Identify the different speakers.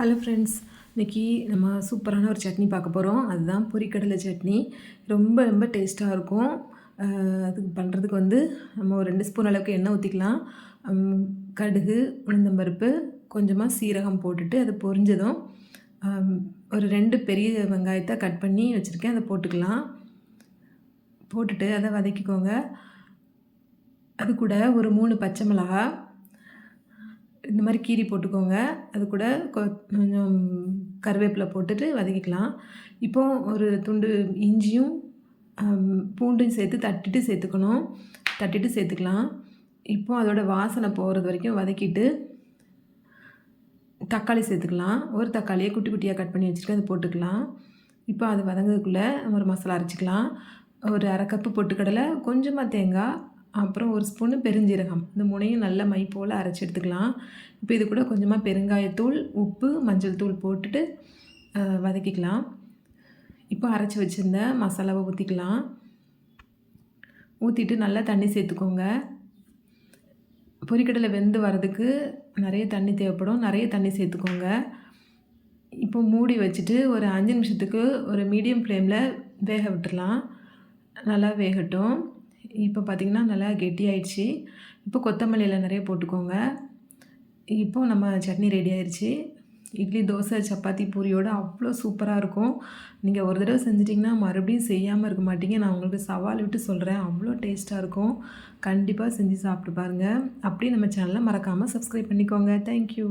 Speaker 1: Hello friends இன்றைக்கி நம்ம சூப்பரான ஒரு சட்னி பார்க்க போகிறோம் அதுதான் பொரிக்கடலை சட்னி. ரொம்ப ரொம்ப டேஸ்ட்டாக இருக்கும். அதுக்கு பண்ணுறதுக்கு வந்து நம்ம ஒரு ரெண்டு ஸ்பூன் அளவுக்கு எண்ணெய் ஊற்றிக்கலாம் கடுகு உளுந்தம்பருப்பு கொஞ்சமாக சீரகம் போட்டுட்டு அது பொரிஞ்சதும் ஒரு ரெண்டு பெரிய வெங்காயத்தை கட் பண்ணி வச்சுருக்கேன். அதை போட்டுக்கலாம். போட்டுட்டு அதை வதக்கிக்கோங்க. அது கூட ஒரு மூணு பச்சை மிளகா இந்த மாதிரி கீரி போட்டுக்கோங்க. அது கூட கொ- கொஞ்சம் கருவேப்பிலை போட்டுட்டு வதக்கிக்கலாம். இப்போ ஒரு துண்டு இஞ்சியும் பூண்டும் சேர்த்து தட்டிட்டு சேர்த்துக்கணும். தட்டிட்டு சேர்த்துக்கலாம். இப்போ அதோட வாசனை போகிறது வரைக்கும் வதக்கிட்டு தக்காளி சேர்த்துக்கலாம். ஒரு தக்காளியை குட்டி குட்டியாக கட் பண்ணி வச்சுட்டு அதை போட்டுக்கலாம். இப்போ அது வதங்கிறதுக்குள்ளே ஒரு மசாலா அரைச்சிக்கலாம். ஒரு அரை கப்பு பொட்டுக்கடலை கொஞ்சமாக தேங்காய் அப்புறம் ஒரு ஸ்பூனு பெருஞ்சீரகம். இந்த முனையும் நல்ல மை போல் அரைச்சி எடுத்துக்கலாம். இப்போ இது கூட கொஞ்சமாக பெருங்காயத்தூள் உப்பு மஞ்சள் தூள் போட்டுட்டு வதக்கிக்கலாம். இப்போ அரைச்சி வச்சுருந்த மசாலாவை ஊற்றிக்கலாம் ஊற்றிட்டு நல்லா தண்ணி சேர்த்துக்கோங்க. பொரிக்கடலை வெந்து வரதுக்கு நிறைய தண்ணி தேவைப்படும். நிறைய தண்ணி சேர்த்துக்கோங்க. இப்போ மூடி வச்சுட்டு ஒரு அஞ்சு நிமிஷத்துக்கு ஒரு மீடியம் ஃப்ளேமில் வேக விட்டுறலாம். நல்லா வேகட்டும். இப்போ பார்த்திங்கன்னா நல்லா கெட்டியாயிடுச்சு இப்போ கொத்தமல்லியில் நிறைய போட்டுக்கோங்க. இப்போ நம்ம சட்னி ரெடி ஆயிடுச்சு இட்லி தோசை சப்பாத்தி பூரியோட அவ்வளோ சூப்பராக இருக்கும். நீங்கள் ஒரு தடவை செஞ்சிட்டிங்கன்னா மறுபடியும் செய்யாமல் இருக்க மாட்டீங்க. நான் உங்களுக்கு சவால் விட்டு சொல்கிறேன் அவ்வளோ டேஸ்ட்டாக இருக்கும். கண்டிப்பாக செஞ்சு சாப்பிட்டு பாருங்கள் அப்படியே நம்ம சேனலை மறக்காமல் சப்ஸ்கிரைப் பண்ணிக்கோங்க. தேங்க்யூ